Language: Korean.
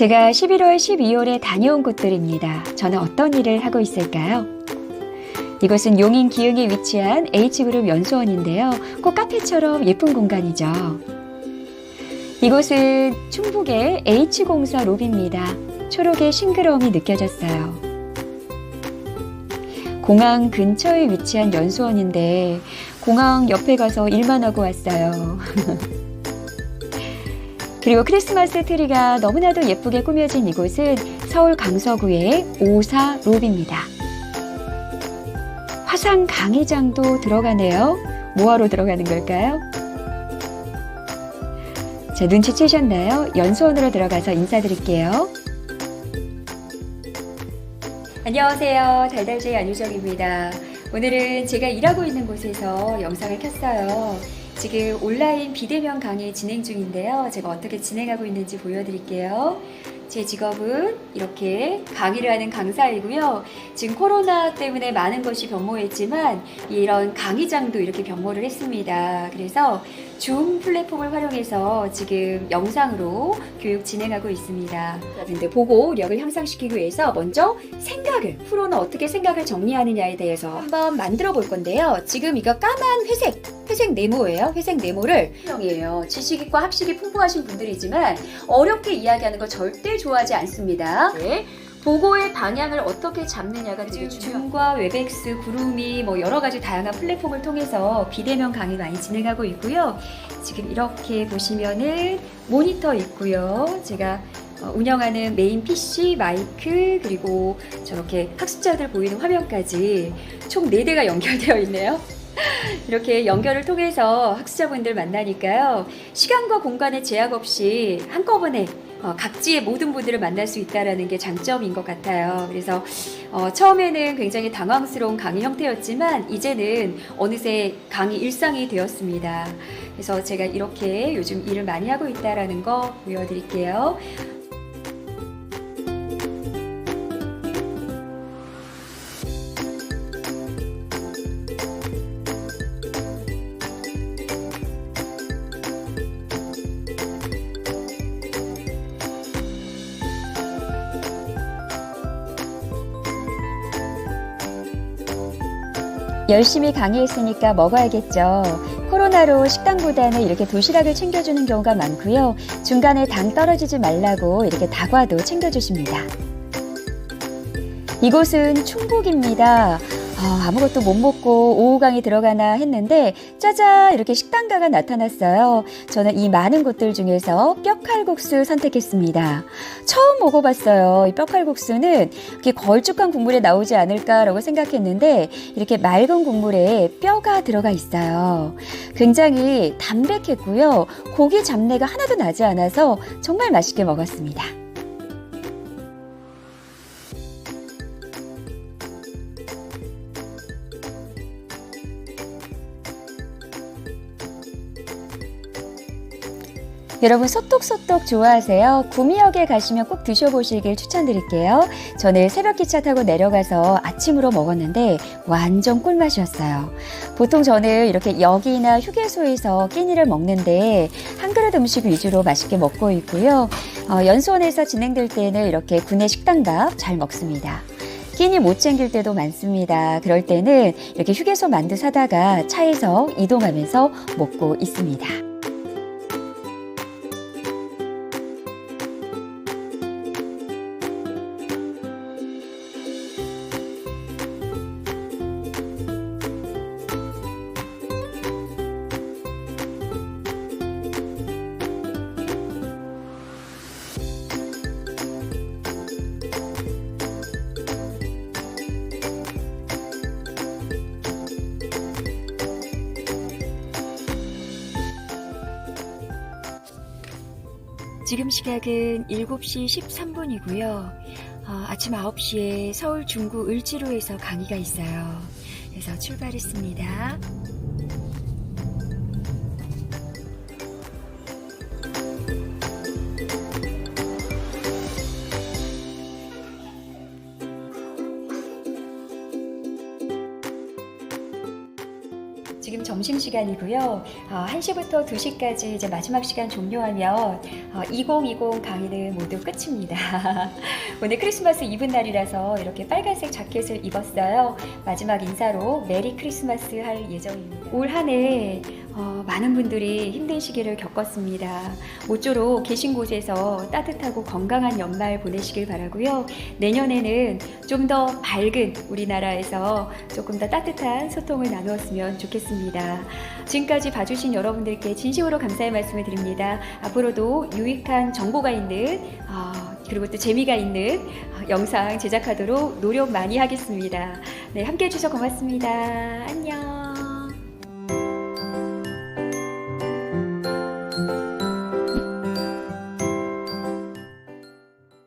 제가 11월, 12월에 다녀온 곳들입니다. 저는 어떤 일을 하고 있을까요? 이곳은 용인 기흥에 위치한 H그룹 연수원인데요. 꼭 카페처럼 예쁜 공간이죠. 이곳은 충북의 H공사 로비입니다. 초록의 싱그러움이 느껴졌어요. 공항 근처에 위치한 연수원인데 공항 옆에 가서 일만 하고 왔어요. 그리고 크리스마스 트리가 너무나도 예쁘게 꾸며진 이곳은 서울 강서구의 오사 로비입니다. 화상 강의장도 들어가네요. 뭐하러 들어가는 걸까요? 자, 눈치채셨나요? 연수원으로 들어가서 인사드릴게요. 안녕하세요. 달달제이 안유정입니다. 오늘은 제가 일하고 있는 곳에서 영상을 켰어요. 지금 온라인 비대면 강의 진행 중인데요. 제가 어떻게 진행하고 있는지 보여드릴게요. 제 직업은 이렇게 강의를 하는 강사이고요. 지금 코로나 때문에 많은 것이 변모했지만 이런 강의장도 이렇게 변모를 했습니다. 그래서 줌 플랫폼을 활용해서 지금 영상으로 교육 진행하고 있습니다. 근데 보고력을 향상시키기 위해서 먼저 생각을 프로는 어떻게 생각을 정리하느냐에 대해서 한번 만들어 볼 건데요. 지금 이거 까만 회색 회색 네모예요. 회색 네모를 형이에요. 지식과 학식이 풍부하신 분들이지만 어렵게 이야기하는 거 절대 좋아하지 않습니다. 네. 보고의 방향을 어떻게 잡느냐가 되게 중요해요. 줌과 웹엑스, 구름이 뭐 여러 가지 다양한 플랫폼을 통해서 비대면 강의 많이 진행하고 있고요. 지금 이렇게 보시면은 모니터 있고요. 제가 어, 운영하는 메인 PC, 마이크, 그리고 저렇게 학습자들 보이는 화면까지 총 4대가 연결되어 있네요. 이렇게 연결을 통해서 학습자분들 만나니까요. 시간과 공간의 제약 없이 한꺼번에 어, 각지의 모든 분들을 만날 수 있다는 게 장점인 것 같아요. 그래서 어, 처음에는 굉장히 당황스러운 강의 형태였지만 이제는 어느새 강의 일상이 되었습니다. 그래서 제가 이렇게 요즘 일을 많이 하고 있다는 거 보여드릴게요. 열심히 강의했으니까 먹어야겠죠. 코로나로 식당보다는 이렇게 도시락을 챙겨주는 경우가 많고요. 중간에 당 떨어지지 말라고 이렇게 다과도 챙겨주십니다. 이곳은 충북입니다. 아, 아무것도 못 먹고 오후 강의 들어가나 했는데 짜잔 이렇게 식당가가 나타났어요. 저는 이 많은 곳들 중에서 뼈칼국수 선택했습니다. 처음 먹어봤어요. 이 뼈칼국수는 이렇게 걸쭉한 국물에 나오지 않을까라고 생각했는데 이렇게 맑은 국물에 뼈가 들어가 있어요. 굉장히 담백했고요. 고기 잡내가 하나도 나지 않아서 정말 맛있게 먹었습니다. 여러분 소떡소떡 좋아하세요? 구미역에 가시면 꼭 드셔보시길 추천드릴게요. 저는 새벽 기차 타고 내려가서 아침으로 먹었는데 완전 꿀맛이었어요. 보통 저는 이렇게 역이나 휴게소에서 끼니를 먹는데 한 그릇 음식 위주로 맛있게 먹고 있고요. 어, 연수원에서 진행될 때는 이렇게 구내 식당밥 잘 먹습니다. 끼니 못 챙길 때도 많습니다. 그럴 때는 이렇게 휴게소 만두 사다가 차에서 이동하면서 먹고 있습니다. 지금 시각은 7시 13분이고요. 어, 아침 9시에 서울 중구 을지로에서 강의가 있어요. 그래서 출발했습니다. 지금 점심시간이고요. 어, 1시부터 2시까지 이제 마지막 시간 종료하면 어, 2020 강의는 모두 끝입니다. 오늘 크리스마스 이브 날이라서 이렇게 빨간색 자켓을 입었어요. 마지막 인사로 메리 크리스마스 할 예정입니다. 올 한해 어, 많은 분들이 힘든 시기를 겪었습니다. 모쪼록 계신 곳에서 따뜻하고 건강한 연말 보내시길 바라고요. 내년에는 좀 더 밝은 우리나라에서 조금 더 따뜻한 소통을 나누었으면 좋겠습니다. 지금까지 봐주신 여러분들께 진심으로 감사의 말씀을 드립니다. 앞으로도 유익한 정보가 있는 어, 그리고 또 재미가 있는 어, 영상 제작하도록 노력 많이 하겠습니다. 네, 함께 해주셔서 고맙습니다. 안녕.